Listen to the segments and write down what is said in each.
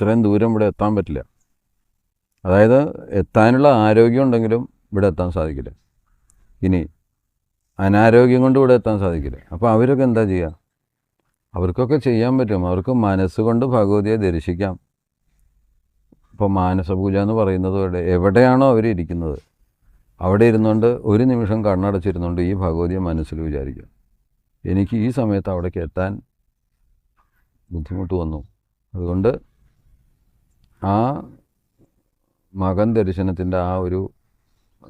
ഇത്രയും ദൂരം ഇവിടെ എത്താൻ പറ്റില്ല. അതായത് എത്താനുള്ള ആരോഗ്യം ഉണ്ടെങ്കിലും ഇവിടെ എത്താൻ സാധിക്കില്ല. ഇനി അനാരോഗ്യം കൊണ്ട് ഇവിടെ എത്താൻ സാധിക്കില്ല. അപ്പോൾ അവരൊക്കെ എന്താ ചെയ്യുക അവർക്കൊക്കെ ചെയ്യാൻ പറ്റും. അവർക്ക് മനസ്സുകൊണ്ട് ഭഗവതിയെ ദർശിക്കാം. ഇപ്പോൾ മാനസപൂജ എന്ന് പറയുന്നത് പോലെ എവിടെയാണോ അവർ ഇരിക്കുന്നത് അവിടെ ഇരുന്നുകൊണ്ട് ഒരു നിമിഷം കണ്ണടച്ചിരുന്നുകൊണ്ട് ഈ ഭഗവതിയെ മനസ്സിൽ വിചാരിക്കുക. എനിക്ക് ഈ സമയത്ത് അവിടേക്ക് എത്താൻ ബുദ്ധിമുട്ട് വന്നു. അതുകൊണ്ട് ആ മകൻ ദർശനത്തിന്റെ ആ ഒരു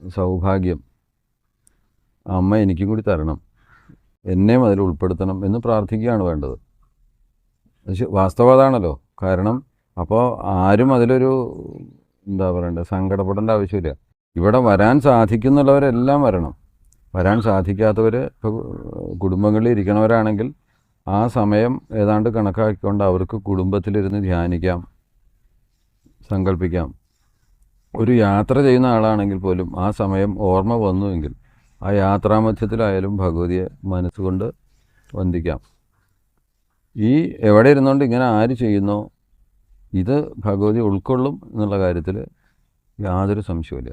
സൗഭാഗ്യം അമ്മ എനിക്കും കൂടി തരണം. എന്നെയും അതിൽ ഉൾപ്പെടുത്തണം എന്ന് പ്രാർത്ഥിക്കുകയാണ് വേണ്ടത്. വാസ്തവതാണല്ലോ കാരണം അപ്പോൾ ആരും അതിലൊരു എന്താ പറയണ്ടത് സങ്കടപ്പെടേണ്ട ആവശ്യമില്ല. ഇവിടെ വരാൻ സാധിക്കുന്നുള്ളവരെല്ലാം വരണം. വരാൻ സാധിക്കാത്തവർ ഇപ്പോൾ കുടുംബങ്ങളിൽ ഇരിക്കണവരാണെങ്കിൽ ആ സമയം ഏതാണ്ട് കണക്കാക്കിക്കൊണ്ട് അവർക്ക് കുടുംബത്തിലിരുന്ന് ധ്യാനിക്കാം. സങ്കല്പിക്കാം. ഒരു യാത്ര ചെയ്യുന്ന ആളാണെങ്കിൽ പോലും ആ സമയം ഓർമ്മ വന്നുവെങ്കിൽ ആ യാത്രാമധ്യത്തിലായാലും ഭഗവതിയെ മനസ്സുകൊണ്ട് വന്ദിക്കാം. ഈ എവിടെ ഇരുന്നുകൊണ്ട് ഇങ്ങനെ ആര് ചെയ്യുന്നോ ഇത് ഭഗവതി ഉൾക്കൊള്ളും എന്നുള്ള കാര്യത്തിൽ യാതൊരു സംശയമില്ല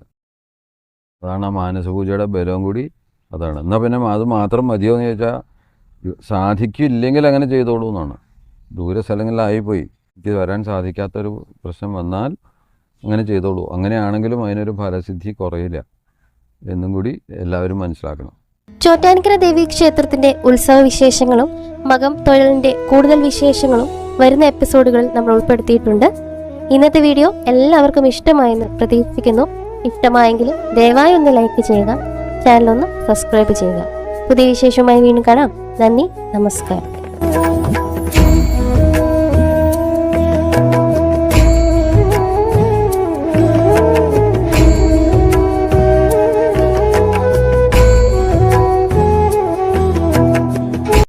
അതാണ് ആ മാനസപൂജയുടെ ബലവും കൂടി അതാണ്. എന്നാൽ പിന്നെ അത് മാത്രം മതിയോ എന്ന് ചോദിച്ചാൽ സാധിക്കില്ലെങ്കിൽ അങ്ങനെ ചെയ്തോളൂ എന്നാണ് ദൂര സ്ഥലങ്ങളിലായിപ്പോയി എനിക്ക് വരാൻ സാധിക്കാത്തൊരു പ്രശ്നം വന്നാൽ അങ്ങനെ ചെയ്തോളൂ. അങ്ങനെയാണെങ്കിലും അതിനൊരു ഫലസിദ്ധി കുറയില്ല എന്നും കൂടി എല്ലാവരും മനസ്സിലാക്കണം. ചോറ്റാനിക്കര ദേവി ക്ഷേത്രത്തിന്റെ ഉത്സവ വിശേഷങ്ങളും മകം തൊഴിലിന്റെ കൂടുതൽ വിശേഷങ്ങളും വരുന്ന എപ്പിസോഡുകളിൽ നമ്മൾ ഉൾപ്പെടുത്തിയിട്ടുണ്ട്. ഇന്നത്തെ വീഡിയോ എല്ലാവർക്കും ഇഷ്ടമായെന്ന് പ്രതീക്ഷിക്കുന്നു. ഇഷ്ടമായെങ്കിൽ ദയവായി ഒന്ന് ലൈക്ക് ചെയ്യുക ചാനൽ ഒന്ന് സബ്സ്ക്രൈബ് ചെയ്യുക. പുതിയ വിശേഷവുമായി വീണ്ടും കാണാം. നന്ദി നമസ്കാരം.